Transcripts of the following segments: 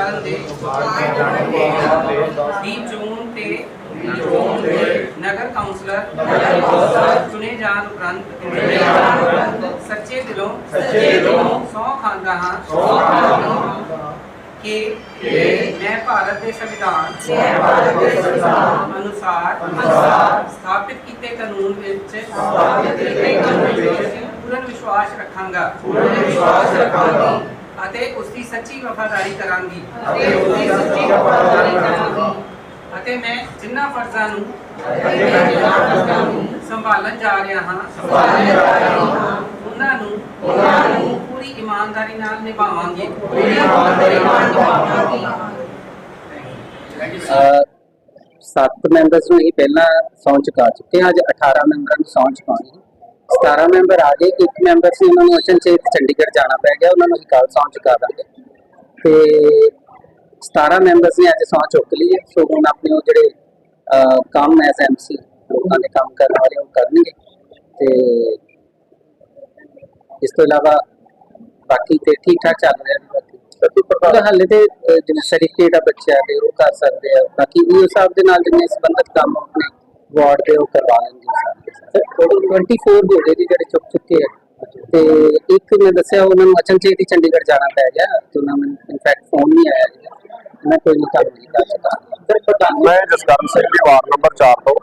ਕਰਨ ਦੇ ਦੀ ਚੋਣ ਤੇ ਨਗਰ ਕੌਂਸਲਰ ਚੁਣੇ ਜਾਣ ਉਪਰੰਤ ਸੱਚੇ ਦਿਲੋਂ ਸਹੁੰ ਖਾਂਦਾ ਹਾਂ। ਕਿ ਮੈਂ ਭਾਰਤ ਦੇ ਸੰਵਿਧਾਨ ਅਨੁਸਾਰ ਸਥਾਪਿਤ ਕੀਤੇ ਕਾਨੂੰਨ ਵਿੱਚ ਪੂਰਨ ਵਿਸ਼ਵਾਸ ਰੱਖਾਂਗਾ। ਅਤੇ ਉਸ ਦੀ ਸੱਚੀ ਵਫਾਦਾਰੀ ਕਰਾਂਗੀ। ਅਤੇ ਮੈਂ ਜਿਨ੍ਹਾਂ ਫਰਜ਼ਾਂ ਨੂੰ ਸੰਭਾਲਣ ਜਾ ਰਿਹਾ ਹਾਂ ਉਹਨਾਂ ਨੂੰ ਪੂਰੀ ਇਮਾਨਦਾਰੀ ਨਾਲ ਨਿਭਾਵਾਂਗੇ। ਅਹ ਸੱਤ ਮੈਂਬਰਸ ਨੂੰ ਹੀ ਪਹਿਲਾਂ ਸੌਂ ਚੁਕਾ ਚੁੱਕੇ ਹਾਂ ਅੱਜ 18 ਮੈਂਬਰਾਂ ਨੂੰ ਸੌਂ ਚੁਕਾਉਣੀ ਹੈ। 17 ਮੈਂਬਰ ਆ ਗਏ ਇੱਕ ਮੈਂਬਰ ਸੀ ਉਹਨਾਂ ਨੂੰ ਅਚਨਚੇਤ ਚੰਡੀਗੜ੍ਹ ਜਾਣਾ ਪੈ ਗਿਆ ਉਹਨਾਂ ਨੂੰ ਹੀ ਕੱਲ ਸੌਂ ਚੁਕਾ ਦਾਂਗੇ। ਤੇ 17 ਮੈਂਬਰਸ ਨੇ ਅੱਜ ਸੌਂ ਚੁੱਕ ਲਈ ਹੈ ਸੋ ਹੁਣ ਆਪਣੇ ਉਹ ਜਿਹੜੇ ਕੰਮ ਐਸ ਐਮਸੀ ਲੋਕਾਂ ਦੇ ਕੰਮ ਕਰਨ ਵਾਲੇ ਉਹ ਕਰਨਗੇ। ਤੇ ਇਸ ਤੋਂ ਇਲਾਵਾ ਬਾਕੀ ਤੇ ਠੀਕ ਠਾਕ ਚੱਲ ਰਿਹਾ ਬਾਕੀ। ਉਹਦਾ ਹਾਲੇ ਤੇ ਜਿਵੇਂ ਸਰਟੀਫਿਕੇਟ ਆ ਬੱਚਿਆਂ ਦੇ ਉਹ ਕਰ ਸਕਦੇ ਆ। ਬਾਕੀ ਇਹ ਹਿਸਾਬ ਦੇ ਨਾਲ ਜਿੰਨੇ ਸੰਬੰਧਿਤ ਕੰਮ ਆਪਣੇ ਵਾਰਡ ਦੇ ਉਹ ਕਰਵਾ ਲੈਣਗੇ ਸਾਰੇ ਟੋਟਲ 24 ਹੋ ਗਏ ਜੀ ਜਿਹੜੇ ਚੁੱਕ ਚੁੱਕੇ ਆ। ਤੇ ਇੱਕ ਮੈਂ ਦੱਸਿਆ ਉਹਨਾਂ ਨੂੰ ਅਚਨਚੇਤ ਹੀ ਚੰਡੀਗੜ੍ਹ ਜਾਣਾ ਪੈ ਗਿਆ, ਤੇ ਉਹਨਾਂ ਨੂੰ ਇਨਫੈਕਟ ਫੋਨ ਨਹੀਂ ਆਇਆ ਜੀ ਮੈਂ ਕੋਈ ਕੰਮ ਨਹੀਂ ਕਰ ਸਕਦਾ ਸਰ ਪ੍ਰਧਾਨ ਮੈਂ ਜਸਕਰਨ ਸਿੰਘ ਦੀ ਵਾਰਡ ਨੰਬਰ 4 ਤੋਂ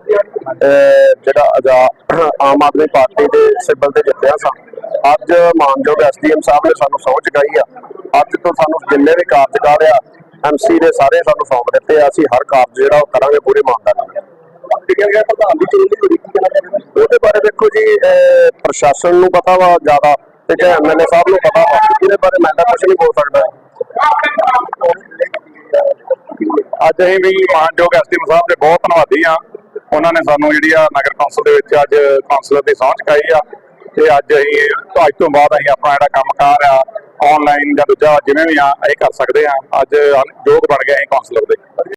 ਜਿਹੜਾ ਆਜ਼ਾ- ਆਮ ਆਦਮੀ ਪਾਰਟੀ ਦੇ ਸਿਬਲ ਤੇ ਜਿੱਤਿਆ ਸਾਂ। ਅੱਜ ਮਾਨਯੋਗ ਐਸਡੀਐਮ ਸਾਹਿਬ ਨੇ ਸਾਨੂੰ ਸਹੁੰ ਚੁਕਾਈ ਆ। ਅੱਜ ਤੋਂ ਸਾਨੂੰ ਜਿੰਨੇ ਵੀ ਕਾਰਜਕਾਰ ਆ ਐਮਸੀ ਦੇ ਸਾਰੇ ਸਾਨੂੰ ਸੌਂਪ ਦਿੱਤੇ ਆ। ਅਸੀਂ ਹਰ ਕਾਰਜ ਜਿਹੜਾ ਉਹ ਕਰਾਂਗੇ ਪੂਰੇ ਇਮਾਨਦਾਰੀ ਨਾਲ ਗਿਆ ਪ੍ਰਧਾਨ ਦੀ ਚੋਣ ਦੀ ਕੋਈ ਕੀ ਕਹਿਣਾ ਚਾਹੁੰਦੇ ਉਹਦੇ ਬਾਰੇ ਦੇਖੋ ਜੀ ਪ੍ਰਸ਼ਾਸਨ ਨੂੰ ਪਤਾ ਵਾ ਜ਼ਿਆਦਾ ਤੇ ਜੇ ਐਮਐਲਏ ਸਾਹਿਬ ਨੂੰ ਪਤਾ ਵਾ ਇਹਦੇ ਬਾਰੇ ਮੈਂ ਤਾਂ ਕੁਝ ਨਹੀਂ ਬੋਲ ਸਕਦਾ। ਅੱਜ ਅਸੀਂ ਵੀ ਮਾਨਯੋਗ ਐਸਡੀਐਮ ਸਾਹਿਬ ਦੇ ਬਹੁਤ ਧੰਨਵਾਦੀ ਆ ਉਹਨਾਂ ਨੇ ਸਾਨੂੰ ਜਿਹੜੀ ਆ ਨਗਰ ਕੌਂਸਲ ਦੇ ਵਿੱਚ ਅੱਜ ਕੌਂਸਲਰ ਦੀ ਸਹੁੰ ਚੁਕਾਈ ਆ ਤੇ ਅੱਜ ਅਸੀਂ ਅੱਜ ਤੋਂ ਬਾਅਦ ਅਸੀਂ ਆਪਣਾ ਜਿਹੜਾ ਕੰਮਕਾਰ ਆ ਆਨਲਾਈਨ ਜਾਂ ਦੂਜਾ ਜਿਵੇਂ ਵੀ ਆ, ਇਹ ਕਰ ਸਕਦੇ ਆ ਅੱਜ ਯੋਗ ਬਣ ਗਏ ਅਸੀਂ ਕੌਂਸਲਰ ਦੇ।